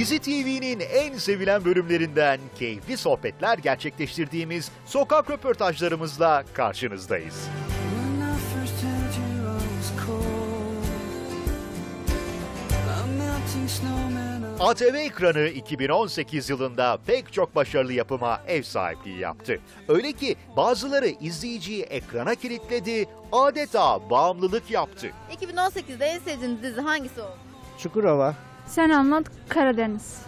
Dizi TV'nin en sevilen bölümlerinden keyifli sohbetler gerçekleştirdiğimiz sokak röportajlarımızla karşınızdayız. ATV ekranı 2018 yılında pek çok başarılı yapıma ev sahipliği yaptı. Öyle ki bazıları izleyiciyi ekrana kilitledi, adeta bağımlılık yaptı. 2018'de en sevdiğiniz dizi hangisi oldu? Çukurova. Sen anlat Karadeniz.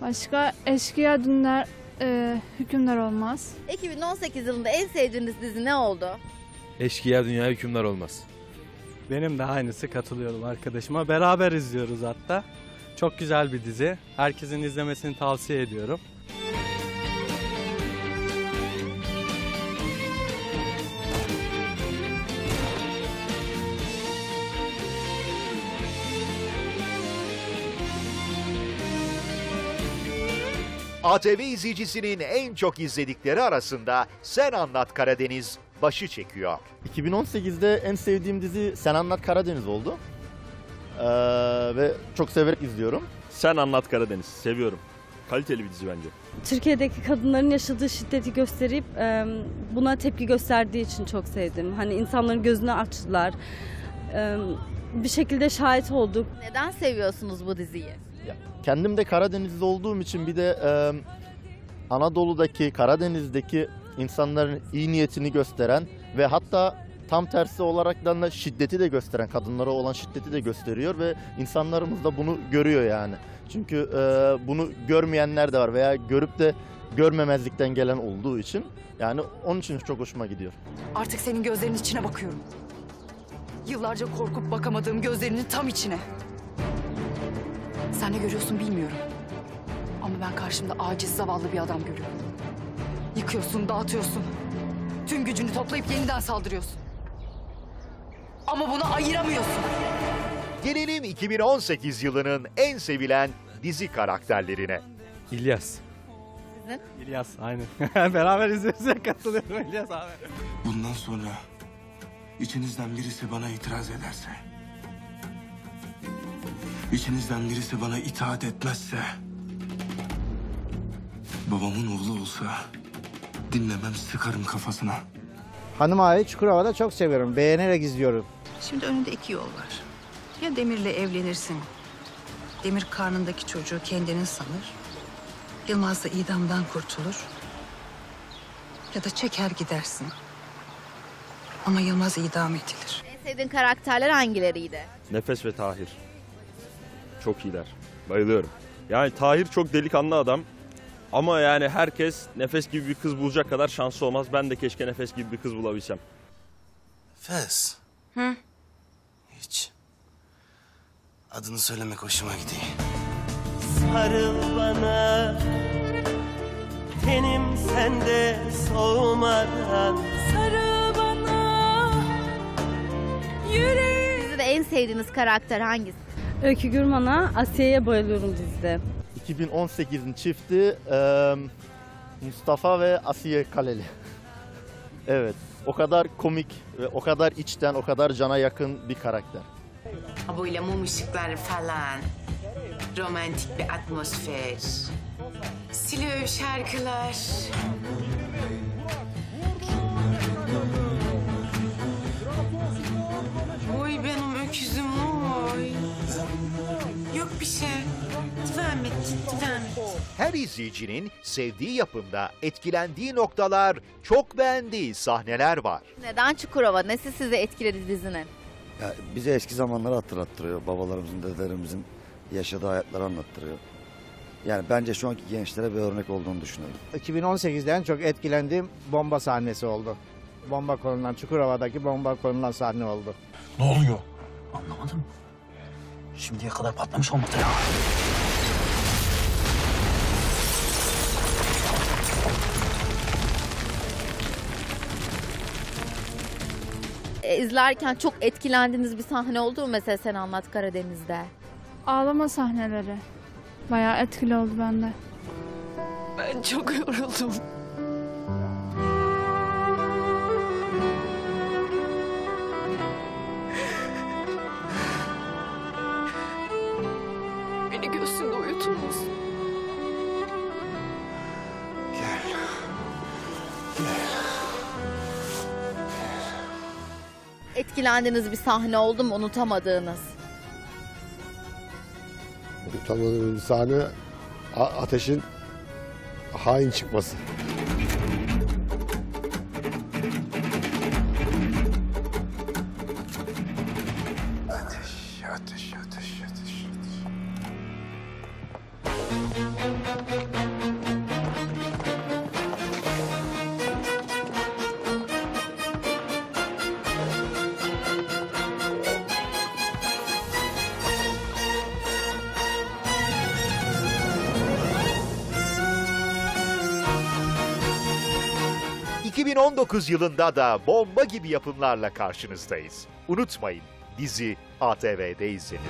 Başka eşkıya dünler e, hükümdar olmaz. 2018 yılında en sevdiğiniz dizi ne oldu? Eşkıya dünya hükümdar olmaz. Benim de aynısı katılıyorum arkadaşıma. Beraber izliyoruz hatta. Çok güzel bir dizi. Herkesin izlemesini tavsiye ediyorum. ATV izleyicisinin en çok izledikleri arasında Sen Anlat Karadeniz başı çekiyor. 2018'de en sevdiğim dizi Sen Anlat Karadeniz oldu. Ee, ve çok severek izliyorum. Sen Anlat Karadeniz. Seviyorum. Kaliteli bir dizi bence. Türkiye'deki kadınların yaşadığı şiddeti gösterip e, buna tepki gösterdiği için çok sevdim. Hani insanların gözünü açtılar. E, bir şekilde şahit olduk. Neden seviyorsunuz bu diziyi? Kendim de Karadenizli olduğum için bir de e, Anadolu'daki, Karadeniz'deki insanların iyi niyetini gösteren ve hatta tam tersi olaraktan da şiddeti de gösteren, kadınlara olan şiddeti de gösteriyor ve insanlarımız da bunu görüyor yani. Çünkü e, bunu görmeyenler de var veya görüp de görmemezlikten gelen olduğu için yani onun için çok hoşuma gidiyor. Artık senin gözlerinin içine bakıyorum. Yıllarca korkup bakamadığım gözlerinin tam içine. Sen ne görüyorsun bilmiyorum. Ama ben karşımda aciz zavallı bir adam görüyorum. Yıkıyorsun, dağıtıyorsun. Tüm gücünü toplayıp yeniden saldırıyorsun. Ama bunu ayıramıyorsun. Gelelim 2018 yılının en sevilen dizi karakterlerine. İlyas. İlyas aynı. Beraber izliyoruz katılıyorum İlyas abi. Bundan sonra içinizden birisi bana itiraz ederse, içinizden birisi bana itaat etmezse, babamın oğlu olsa dinlemem sıkarım kafasına. Hanım ağayı Çukurova'da çok seviyorum. Beğenerek izliyorum. Şimdi önünde iki yol var. Ya Demir'le evlenirsin. Demir karnındaki çocuğu kendinin sanır. Yılmaz da idamdan kurtulur. Ya da çeker gidersin. Ama Yılmaz idam edilir. En sevdiğin karakterler hangileriydi? Nefes ve Tahir. Çok iyiler. Bayılıyorum. Yani Tahir çok delikanlı adam. Ama yani herkes Nefes gibi bir kız bulacak kadar şanslı olmaz. Ben de keşke Nefes gibi bir kız bulabilsem. Fes. Hı? Hiç. Adını söylemek hoşuma gidiyor. Sarıl bana Tenim sende soğumadan Sarıl bana Yüreğim Dizide en sevdiğiniz karakter hangisi? Öykü Gürman'a, Asiye'ye bayılıyorum dizide. 2018'in çifti e, Mustafa ve Asiye Kaleli. evet, o kadar komik ve o kadar içten, o kadar cana yakın bir karakter. Böyle mum ışıkları falan. Romantik bir atmosfer. Slow şarkılar. Bir şey. Devam et, devam et. Her izleyicinin sevdiği yapımda etkilendiği noktalar, çok beğendiği sahneler var. Neden Çukurova? Nesi sizi etkiledi dizinin? Ya bize eski zamanları hatırlattırıyor. Babalarımızın, dedelerimizin yaşadığı hayatları anlattırıyor. Yani bence şu anki gençlere bir örnek olduğunu düşünüyorum. 2018'de en çok etkilendiğim bomba sahnesi oldu. Bomba konulan, Çukurova'daki bomba konulan sahne oldu. Ne oluyor? Anlamadım. Şimdiye kadar patlamış olmadı ya. E, izlerken çok etkilendiğiniz bir sahne oldu mu mesela Sen Anlat Karadeniz'de? Ağlama sahneleri. Bayağı etkili oldu bende. Ben çok yoruldum. üstünde uyutunuz. Gel. Gel. Etkilendiğiniz bir sahne oldu mu unutamadığınız? Unutamadığım bir sahne ateşin hain çıkması. 2019 yılında da bomba gibi yapımlarla karşınızdayız. Unutmayın dizi ATV'de izlenir.